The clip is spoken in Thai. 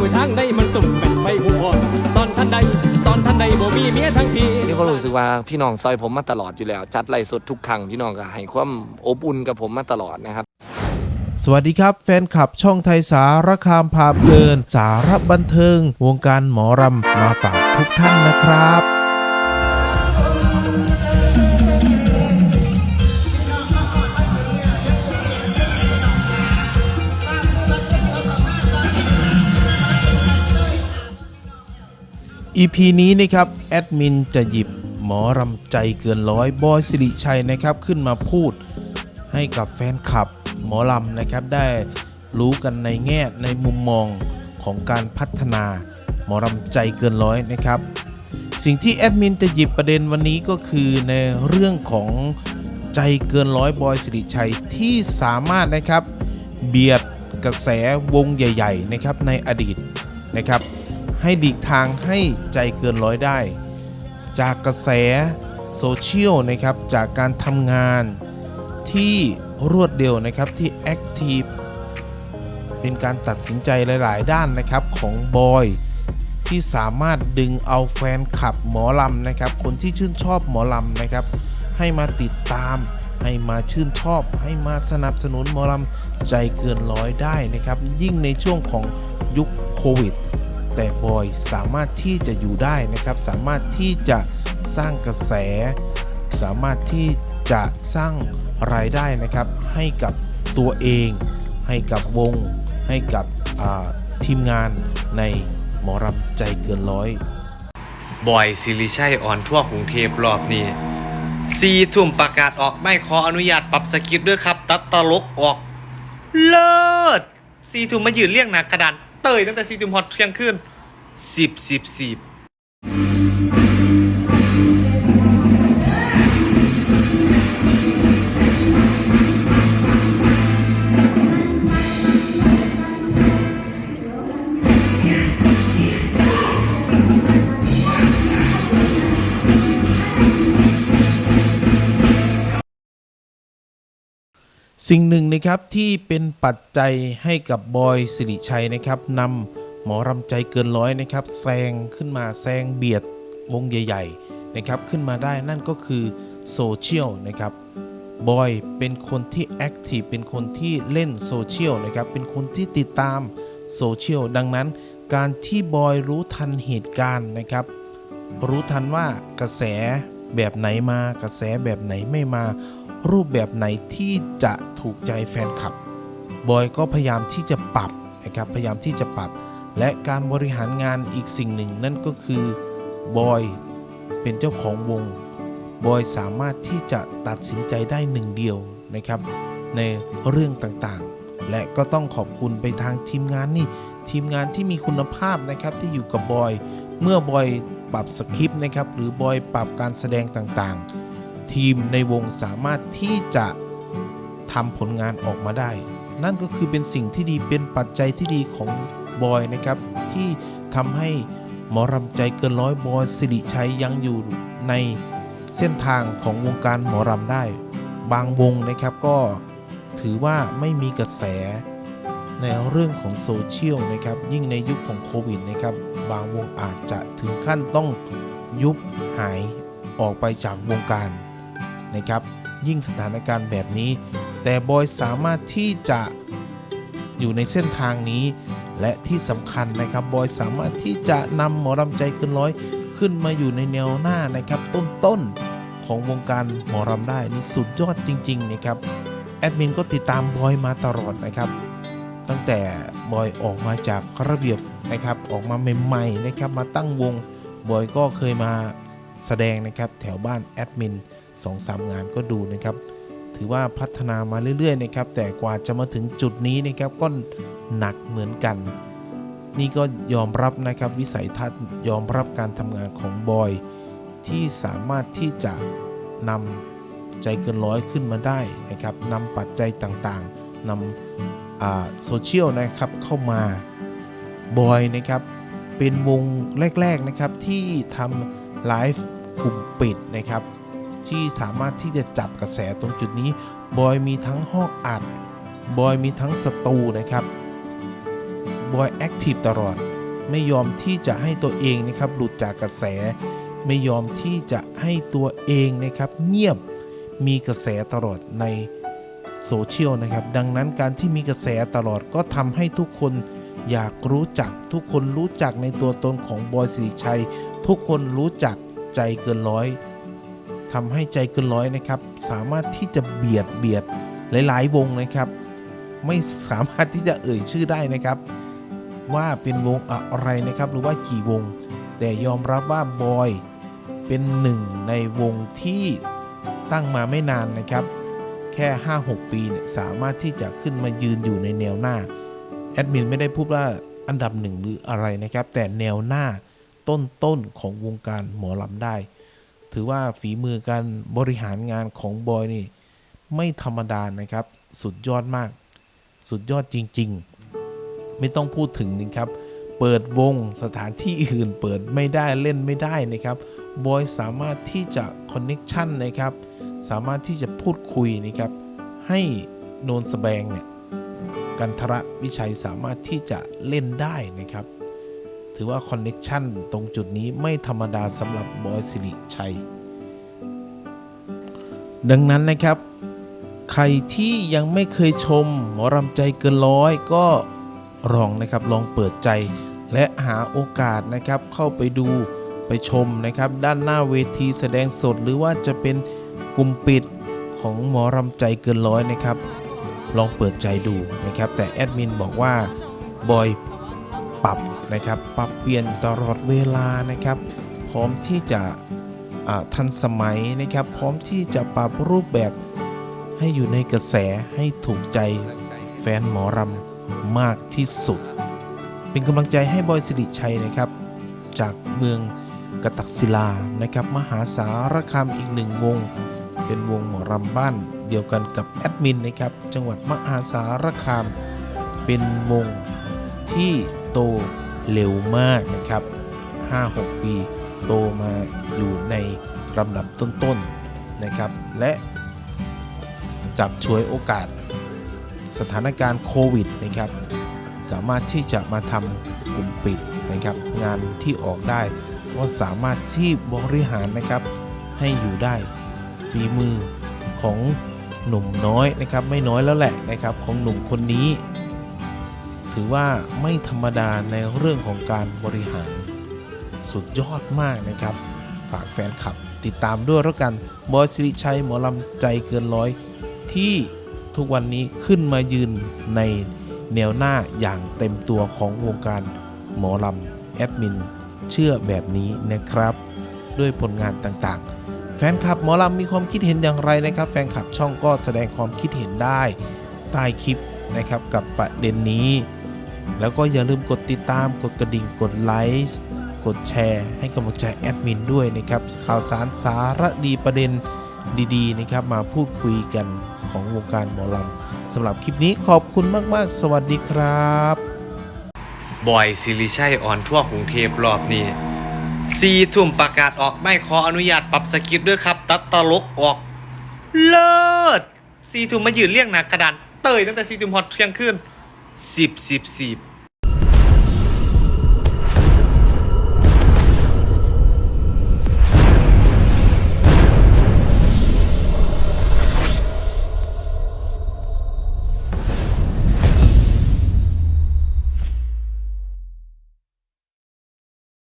มือทางใดมันสุ่มเป็นไฟหัวตอนทันใดตอนทันใดบ่มีเมียทั้งทีนี่ก็รู้สึกว่าพี่น้องซอยผมมาตลอดอยู่แล้ว จัดไล่สดทุกครั้งพี่น้องก็ให้ความอบอุ่นกับผมมาตลอดนะครับสวัสดีครับ แฟนคลับช่องไทยสารคามพาเพลิน สารบันเทิง วงการหมอรำมาฝากทุกท่านนะครับ EP นี้นะครับแอดมินจะหยิบหมอรำใจเกินร้อยบอยสิริชัยนะครับขึ้นมาพูดให้กับแฟนคลับหมอลำนะครับได้รู้กันในแง่ในมุมมองของการพัฒนาหมอลำใจเกินร้อยนะครับ สิ่งที่แอดมินจะหยิบประเด็นวันนี้ก็คือในเรื่องของใจเกินร้อยบอยสิริชัยที่สามารถนะครับเบียดกระแสวงใหญ่ ๆ นะครับในอดีตนะครับ ให้ดีกทางให้ใจเกินร้อยได้ จากกระแสโซเชียลนะครับจากการทำงานที่รวดเร็วนะครับที่แอคทีฟเป็นการตัดสินใจหลาย ๆ ด้านนะครับของบอยที่สามารถดึงเอาแฟนคลับหมอลำนะครับ คนที่ชื่นชอบหมอลำนะครับ ให้มาติดตาม ให้มาชื่นชอบ ให้มาสนับสนุนหมอลำใจเกินร้อยได้นะครับ ยิ่งในช่วงของยุคโควิด แต่บอยสามารถที่จะอยู่ได้นะครับ สามารถที่จะสร้างกระแส สามารถที่จะสร้างรายได้นะครับ ให้กับตัวเอง ให้กับวง ให้กับทีมงานในหมอรำใจเกินร้อยบอยซิริชัยอ่อนทั่วกรุงเทพรอบนี้ซีทุ่มประกาศออกไม่ขออนุญาตปรับสคริปต์ด้วยครับ ตัดตลกออก เลิศซีทุ่มมายืนเรียงหนักกระดานเตยตั้งแต่ซีทุ่มฮอตเที่ยงคืน สิบสิบสิบสิ่งหนึ่งนะครับที่เป็นปัจจัยให้กับบอยสิริชัยนะครับนำ หมอรำใจเกินร้อยนะครับแซงขึ้นมาแซงเบียดวงใหญ่ๆนะครับขึ้นมาได้นั่นก็คือโซเชียลนะครับบอยเป็นคนที่แอคทีฟเป็นคนที่เล่นโซเชียลนะครับเป็นคนที่ติดตามโซเชียลดังนั้น การที่บอยรู้ทันเหตุการณ์นะครับ รู้ทันว่ากระแสแบบไหนมากระแสแบบไหนไม่มา รูปแบบไหนที่จะถูกใจแฟนคลับบอยก็พยายามที่จะปรับนะครับพยายามที่จะปรับ และการบริหารงานอีกสิ่งหนึ่งนั่นก็คือบอยเป็นเจ้าของวง บอยสามารถที่จะตัดสินใจได้หนึ่งเดียวนะครับ ในเรื่องต่างๆ และก็ต้องขอบคุณไปทางทีมงานนี่ทีมงานที่มีคุณภาพนะครับที่อยู่กับบอย เมื่อบอยปรับสคริปต์นะครับหรือบอยปรับการแสดงต่างๆ ทีมในวงสามารถที่จะทำผลงานออกมาได้ นั่นก็คือเป็นสิ่งที่ดีเป็นปัจจัยที่ดีของ บอยนะครับ ที่ทำให้หมอรำใจเกินร้อยบอยสิริชัยยังอยู่ในเส้นทางของวงการหมอรำได้ บางวงนะครับก็ถือว่าไม่มีกระแสในเรื่องของโซเชียลนะครับ ยิ่งในยุคของโควิดนะครับ บางวงอาจจะถึงขั้นต้องยุบหายออกไปจากวงการนะครับ ยิ่งสถานการณ์แบบนี้ แต่บอยสามารถที่จะอยู่ในเส้นทางนี้ และที่สำคัญนะครับบอยสามารถที่จะนำหมอรำใจเกินร้อยขึ้นมาอยู่ในแนวหน้านะครับต้นๆของวงการหมอรำได้นี่สุดยอดจริงๆนะครับแอดมินก็ติดตามบอยมาตลอดนะครับ ตั้งแต่บอยออกมาจากระเบียบนะครับออกมาใหม่ๆนะครับมาตั้งวงบอยก็เคยมาแสดงนะครับแถวบ้านแอดมินสองสามงานก็ดูนะครับ ถือว่าพัฒนามาเรื่อยๆนะครับแต่กว่าจะมาถึงจุดนี้นะครับก็ หนักเหมือนกัน นี่ก็ยอมรับนะครับวิสัยทัศน์ยอมรับการทำงานของบอย ที่สามารถที่จะนำใจเกินร้อยขึ้นมาได้นะครับนำปัจจัยต่างๆนำโซเชียลนะครับเข้ามาบอยนะครับเป็นวงแรก ๆนะครับที่ทำไลฟ์กลุ่มปิดนะครับที่สามารถที่จะจับกระแสตรงจุดนี้ บอยมีทั้งห้องอัด บอยมีทั้งสตูนะครับ บอยแอคทีฟตลอด ไม่ยอมที่จะให้ตัวเองนะครับหลุดจากกระแส ไม่ยอมที่จะให้ตัวเองนะครับเงียบมีกระแสตลอดในโซเชียลนะครับ ดังนั้นการที่มีกระแสตลอดก็ทำให้ทุกคนอยากรู้จักทุกคนรู้จักในตัวตนของบอยสิริชัย ทุกคนรู้จักใจเกินร้อยทำให้ใจเกินร้อยนะครับ สามารถที่จะเบียดเบียดหลาย ๆ วงนะครับ ไม่สามารถที่จะเอ่ยชื่อได้นะครับ ว่าเป็นวงอะไรนะครับ หรือว่ากี่วง แต่ยอมรับว่าบอยเป็นหนึ่งในวงที่ตั้งมาไม่นานนะครับ แค่ 5-6 ปีเนี่ยสามารถที่จะขึ้นมายืนอยู่ในแนวหน้าแอดมินไม่ได้พูดว่าอันดับหนึ่งหรืออะไรนะครับ แต่แนวหน้าต้นๆของวงการหมอลำได้ ถือว่าฝีมือการบริหารงานของบอยนี่ ไม่ธรรมดานะครับ สุดยอดมาก สุดยอดจริง ๆ ไม่ต้องพูดถึงนะครับ เปิดวงสถานที่อื่นเปิดไม่ได้เล่นไม่ได้นะครับบอยสามารถที่จะคอนเน็กชันนะครับ สามารถที่จะพูดคุยนะครับ ให้โนนสแบงเนี่ยกันทระวิชัยสามารถที่จะเล่นได้นะครับ ถือว่าคอนเน็กชันตรงจุดนี้ไม่ธรรมดาสำหรับบอยสิริชัย ดังนั้นนะครับ ใครที่ยังไม่เคยชมหมอรำใจเกินร้อยก็ ลองนะครับลองเปิดใจ และหาโอกาสนะครับเข้าไปดูไปชมนะครับด้านหน้าเวทีแสดงสดหรือว่าจะเป็นกลุ่มปิดของหมอรำใจเกินร้อยนะครับ ลองเปิดใจดูนะครับ แต่แอดมินบอกว่าบอยปรับนะครับ ปรับเปลี่ยนตลอดเวลานะครับ พร้อมที่จะทันสมัยนะครับ พร้อมที่จะปรับรูปแบบให้อยู่ในกระแสให้ถูกใจแฟนหมอรำ มากที่สุด เป็นกำลังใจให้บอยสิริชัยนะครับ จากเมืองกตักศิลานะครับ มหาสารคามอีกหนึ่งวง เป็นวงหมอรำบ้านเดียวกันกับแอดมินนะครับ จังหวัดมหาสารคาม เป็นวงที่โตเร็วมากนะครับ 5-6 ปีโตมาอยู่ในลำดับต้นๆนนะครับ และจับฉวยโอกาส สถานการณ์โควิดนะครับ สามารถที่จะมาทำกลุ่มปิดนะครับ งานที่ออกได้ก็สามารถที่บริหารนะครับ ให้อยู่ได้ฝีมือของหนุ่มน้อยนะครับ ไม่น้อยแล้วแหละนะครับ ของหนุ่มคนนี้ ถือว่าไม่ธรรมดาในเรื่องของการบริหาร สุดยอดมากนะครับ ฝากแฟนคลับติดตามด้วยแล้วกันบอยสิริชัยหมอลำใจเกินร้อยที่ ทุกวันนี้ขึ้นมายืนในแนวหน้าอย่างเต็มตัวของวงการหมอลำแอดมิน เชื่อแบบนี้นะครับ ด้วยผลงานต่างๆ แฟนคลับหมอลำมีความคิดเห็นอย่างไรนะครับ แฟนคลับช่องก็แสดงความคิดเห็นได้ใต้คลิปนะครับกับประเด็นนี้ แล้วก็อย่าลืมกดติดตามกดกระดิ่งกดไลค์กดแชร์ ให้กำลังใจแอดมินด้วยนะครับข่าวสารสาระดีประเด็นดีๆนะครับมาพูดคุยกัน ของวงการหมอลำสำหรับคลิปนี้ขอบคุณมาก ๆ สวัสดีครับบอยสิริชัยอ่อนทั่วกรุงเทพรอบนี้สี่ทุ่มประกาศออกไม่ขออนุญาตปรับสกิปต์ด้วยครับ ตัดตลกออก เลิศสี่ทุ่มมายืนเรียงหนักกระดานเตยตั้งแต่สี่ทุ่มฮอตเที่ยงคืนสิบสิบสิบ